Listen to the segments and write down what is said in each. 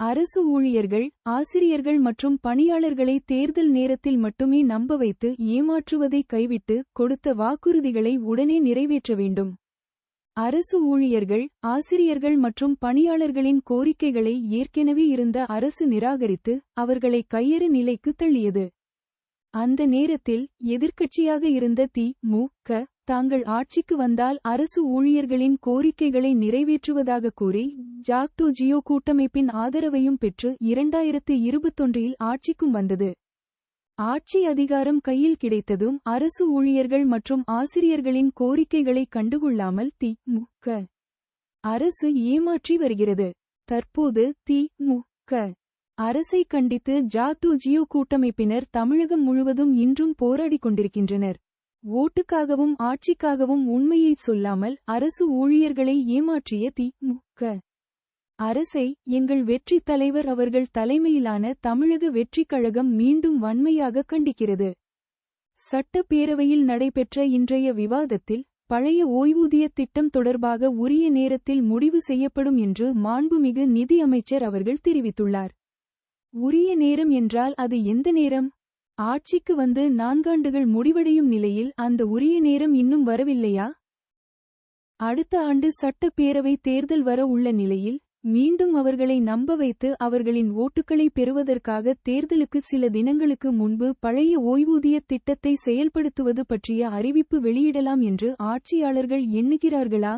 அரசு ஊழியர்கள் ஆசிரியர்கள் மற்றும் பணியாளர்களை தேர்தல் நேரத்தில் மட்டுமே நம்ப வைத்து ஏமாற்றுவதை கைவிட்டு கொடுத்த வாக்குறுதிகளை உடனே நிறைவேற்ற வேண்டும். அரசு ஊழியர்கள் ஆசிரியர்கள் மற்றும் பணியாளர்களின் கோரிக்கைகளை ஏற்கனவே இருந்த அரசு நிராகரித்து அவர்களை கையறு நிலைக்கு தள்ளியது. அந்த நேரத்தில் எதிர்க்கட்சியாக இருந்த தி. மு. க. தாங்கள் ஆட்சிக்கு வந்தால் அரசு ஊழியர்களின் கோரிக்கைகளை நிறைவேற்றுவதாக கூறி ஜாக்டோ ஜியோ கூட்டமைப்பின் ஆதரவையும் பெற்று இரண்டாயிரத்து இருபத்தொன்றில் ஆட்சிக்கும் வந்தது. ஆட்சி அதிகாரம் கையில் கிடைத்ததும் அரசு ஊழியர்கள் மற்றும் ஆசிரியர்களின் கோரிக்கைகளை கண்டுகொள்ளாமல் தி மு க அரசு ஏமாற்றி வருகிறது. தற்போது தி மு க அரசை கண்டித்து ஜாக்டோ ஜியோ கூட்டமைப்பினர் தமிழகம் முழுவதும் இன்றும் போராடிக் கொண்டிருக்கின்றனர். ஓட்டுக்காகவும் ஆட்சிக்காகவும் உண்மையைச் சொல்லாமல் அரசு ஊழியர்களை ஏமாற்றிய தி. மு. க. அரசை எங்கள் வெற்றித் தலைவர் அவர்கள் தலைமையிலான தமிழக வெற்றிக் கழகம் மீண்டும் வன்மையாக கண்டிக்கிறது. சட்டப்பேரவையில் நடைபெற்ற இன்றைய விவாதத்தில் பழைய ஓய்வூதிய திட்டம் தொடர்பாக உரிய நேரத்தில் முடிவு செய்யப்படும் என்று மாண்புமிகு நிதி அமைச்சர் அவர்கள் தெரிவித்துள்ளார். உரிய நேரம் என்றால் அது எந்த நேரம்? ஆட்சிக்கு வந்து நான்காண்டுகள் முடிவடையும் நிலையில் அந்த உரிய நேரம் இன்னும் வரவில்லையா? அடுத்த ஆண்டு சட்டப்பேரவை தேர்தல் வர உள்ள நிலையில் மீண்டும் அவர்களை நம்ப வைத்து அவர்களின் ஓட்டுகளை பெறுவதற்காக தேர்தலுக்கு சில தினங்களுக்கு முன்பு பழைய ஓய்வூதிய திட்டத்தை செயல்படுத்துவது பற்றிய அறிவிப்பு வெளியிடலாம் என்று ஆட்சியாளர்கள் எண்ணுகிறார்களா?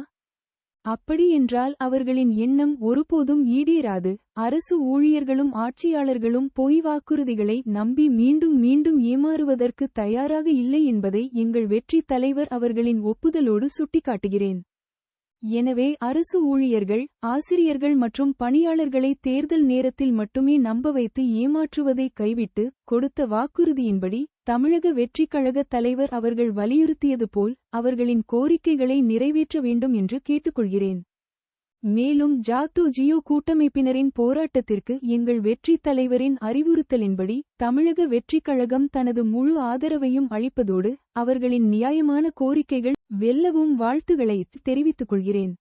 அப்படியென்றால் அவர்களின் எண்ணம் ஒருபோதும் ஈடேறாது. அரசு ஊழியர்களும் ஆட்சியாளர்களும் பொய் வாக்குறுதிகளை நம்பி மீண்டும் மீண்டும் ஏமாறுவதற்கு தயாராக இல்லை என்பதை எங்கள் வெற்றித் தலைவர் அவர்களின் ஒப்புதலோடு சுட்டிக்காட்டுகிறேன். எனவே அரசு ஊழியர்கள் ஆசிரியர்கள் மற்றும் பணியாளர்களை தேர்தல் நேரத்தில் மட்டுமே நம்ப வைத்து ஏமாற்றுவதை கைவிட்டு கொடுத்த வாக்குறுதியின்படி தமிழக வெற்றிக் கழகத் தலைவர் அவர்கள் வலியுறுத்தியது போல் அவர்களின் கோரிக்கைகளை நிறைவேற்ற வேண்டும் என்று கேட்டுக்கொள்கிறேன். மேலும் ஜாக்டோ ஜியோ கூட்டமைப்பினரின் போராட்டத்திற்கு எங்கள் வெற்றித் தலைவரின் அறிவுறுத்தலின்படி தமிழக வெற்றிக் கழகம் தனது முழு ஆதரவையும் அளிப்பதோடு அவர்களின் நியாயமான கோரிக்கைகள் வெல்லவும் வாழ்த்துகளை தெரிவித்துக் கொள்கிறேன்.